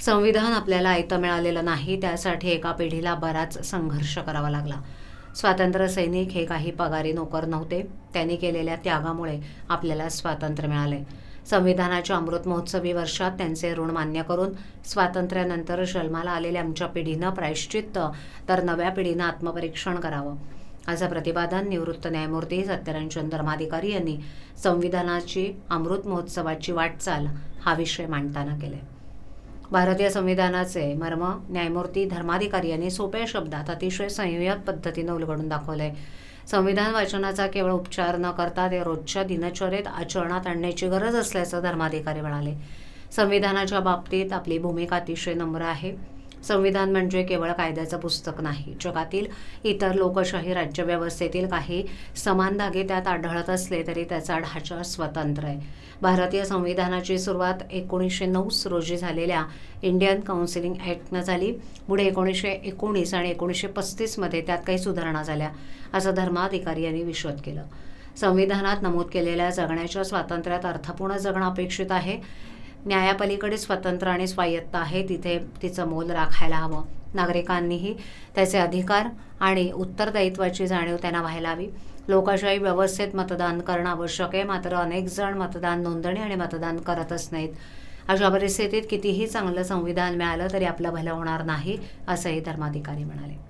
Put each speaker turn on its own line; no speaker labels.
संविधान आपल्याला आयतं मिळालेलं नाही त्यासाठी एका पिढीला बराच संघर्ष करावा लागला. स्वातंत्र्य सैनिक हे काही पगारी नोकर नव्हते. त्यांनी केलेल्या त्यागामुळे आपल्याला स्वातंत्र्य मिळाले. संविधानाच्या अमृत महोत्सवी वर्षात त्यांचे ऋण मान्य करून स्वातंत्र्यानंतर जन्माला आलेल्या आमच्या पिढीनं प्रायश्चित्त तर नव्या पिढीनं आत्मपरीक्षण करावं. असं प्रतिपादन निवृत्त न्यायमूर्ती सत्यरंजन धर्माधिकारी यांनी संविधानाची अमृत महोत्सवाची वाटचाल हा विषय मांडताना केले भारतीय संविधानाचे मर्म न्यायमूर्ती धर्माधिकारी यांनी सोप्या शब्दात अतिशय संयत पद्धतीनं उलगडून दाखवलंय संविधान वाचनाचा केवळ उपचार न करता ते रोजच्या दिनचर्येत आचरणात आणण्याची गरज असल्याचं धर्माधिकारी म्हणाले. संविधानाच्या बाबतीत आपली भूमिका अतिशय नम्र आहे. संविधान म्हणजे केवळ कायद्याचं पुस्तक नाही. जगातील इतर लोकशाही राज्यव्यवस्थेतील काही समान धागे त्यात आढळत असले तरी त्याचा ढाचा स्वतंत्र आहे. भारतीय संविधानाची सुरुवात एकोणीसशे नऊ रोजी झालेल्या इंडियन काउन्सिलिंग ॲक्टनं झाली. पुढे एकोणीसशे एकोणीस आणि एकोणीसशे पस्तीसमध्ये त्यात काही सुधारणा झाल्या असं धर्माधिकारी यांनी विशद केलं. संविधानात नमूद केलेल्या जगण्याच्या स्वातंत्र्यात अर्थपूर्ण जगणं अपेक्षित आहे. न्यायापलीकडे स्वतंत्र आणि स्वायत्त आहे. तिथे तिचं मोल राखायला हवं. नागरिकांनीही त्याचे अधिकार आणि उत्तरदायित्वाची जाणीव त्यांना व्हायला हवी. लोकशाही व्यवस्थेत मतदान करणं आवश्यक आहे. मात्र अनेक जण मतदान नोंदणी आणि मतदान करतच नाहीत. अशा परिस्थितीत कितीही चांगलं संविधान मिळालं तरी आपलं भलं होणार नाही असंही धर्माधिकारी म्हणाले.